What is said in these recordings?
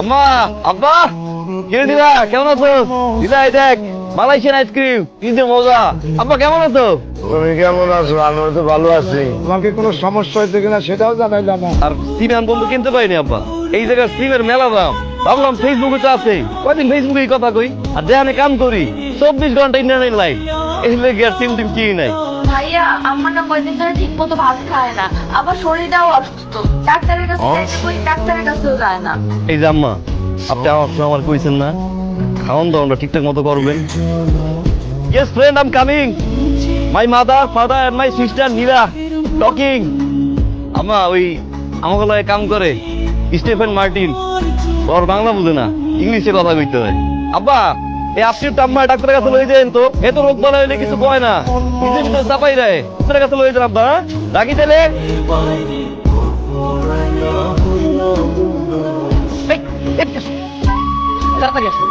আম্মা আব্বা কে দিদা কেমন আছো? দিদা এই দেখ মালয়েশিয়ান আইসক্রিম কি যে মজা। আব্বা কেমন আছো? তুমি কেমন আছো? আমি তো ভালো আছি। তোমাকে কোনো সমস্যা হয়েছে কিনা সেটাও জানাইলাম না। আর সিম আমি বন্ধু কিনতে পারিনি আব্বা। এই জায়গায় সিমের মেলা দাম। ভাবলাম ফেসবুকে তো আছে। কয়দিন ফেসবুকে কথা কই? আর যেখানে কাম করি। চব্বিশ ঘণ্টা ইন্টারনেট লাইন এই লেগে আর সিম টিম কিনি নাই। ভাইয়া আমার না ধরে ঠিক মতো ভাত খায় না। আবার শরীরটাও অসুস্থ। ডাক্তারের কাছে ডাক্তারের কাছেও যায় না। এই যে আম্মা আপনি আমার সময় আমার কইছেন না? খাওয়ান দাওয়ানটা ঠিকঠাক মতো করবেন। Yes friend am coming my mother father my sister Nila talking আমা ওই আমাকে লয়ে কাম করে স্টিফেন মার্টিন। ওর বাংলা বুঝে না ইংলিশে কথা কইতে হয়। আব্বা এই আপনি আম্মা ডাক্তারের কাছে তো এত রোগ বলা কিছু কয় না নিজে ভিতরে চাপাই কাছে লই দেন আব্বা হ্যাঁ? রাখি তাহলে তাড়াতাড়ি আসো।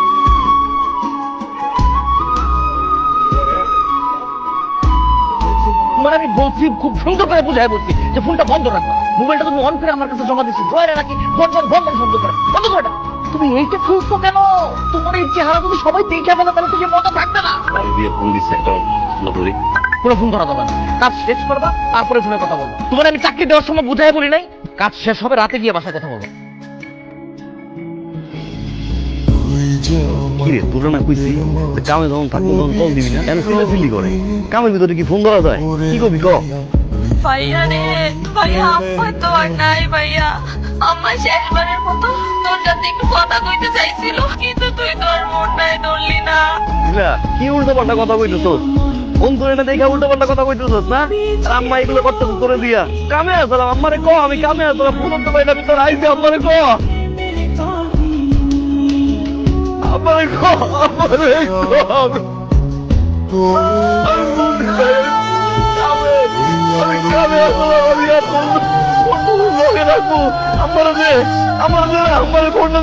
মানে আমি বলছি খুব সুন্দর করে বুঝাই বলছি যে ফোনটা বন্ধ রাখো। মোবাইলটা তুমি অন করে আমার কাছে জমা দিচ্ছি ড্রয়ারে রাখি বন্ধ বন্ধ বন্ধ করে। বন্ধ করে। তুমি এইটা খুলছো কেন? তোমার এই চেহারা যদি সবাই দেখে ফেলে তাহলে তুমি মতো থাকবে না। কোনো ফোন ধরা যাবে না। কাজ শেষ করবা তারপরে ফোনে কথা বলব। তোমার আমি চাকরি দেওয়ার সময় বুঝাই বলি নাই? কাজ শেষ হবে রাতে গিয়ে বাসায় কথা বলব। কি রে না কইছি কামে যখন থাকব তখন কল দিবি না? কেন ফিলে ফিলি করে? কামের ভিতরে কি ফোন ধরা যায়? কি করবি ক? ভাইয়া রে ভাইয়া তো আর নাই ভাইয়া। আম্মা শেষবারের মতো তোর সাথে একটু কথা কইতে চাইছিল কিন্তু তুই তো মন নাই ধরলি না। কি উল্টো পাল্টা কথা কইতেছ ফোন করে না দেখা উল্টো পাল্টা কথা না? আর আম্মা এগুলো করে দিয়া। কামে আসলাম আম্মারে ক? আমি কামে আসলাম ফোন না আমি তোর আইসি আম্মারে ক? আমারে আমারে দে আমারে দে আমারে ফোন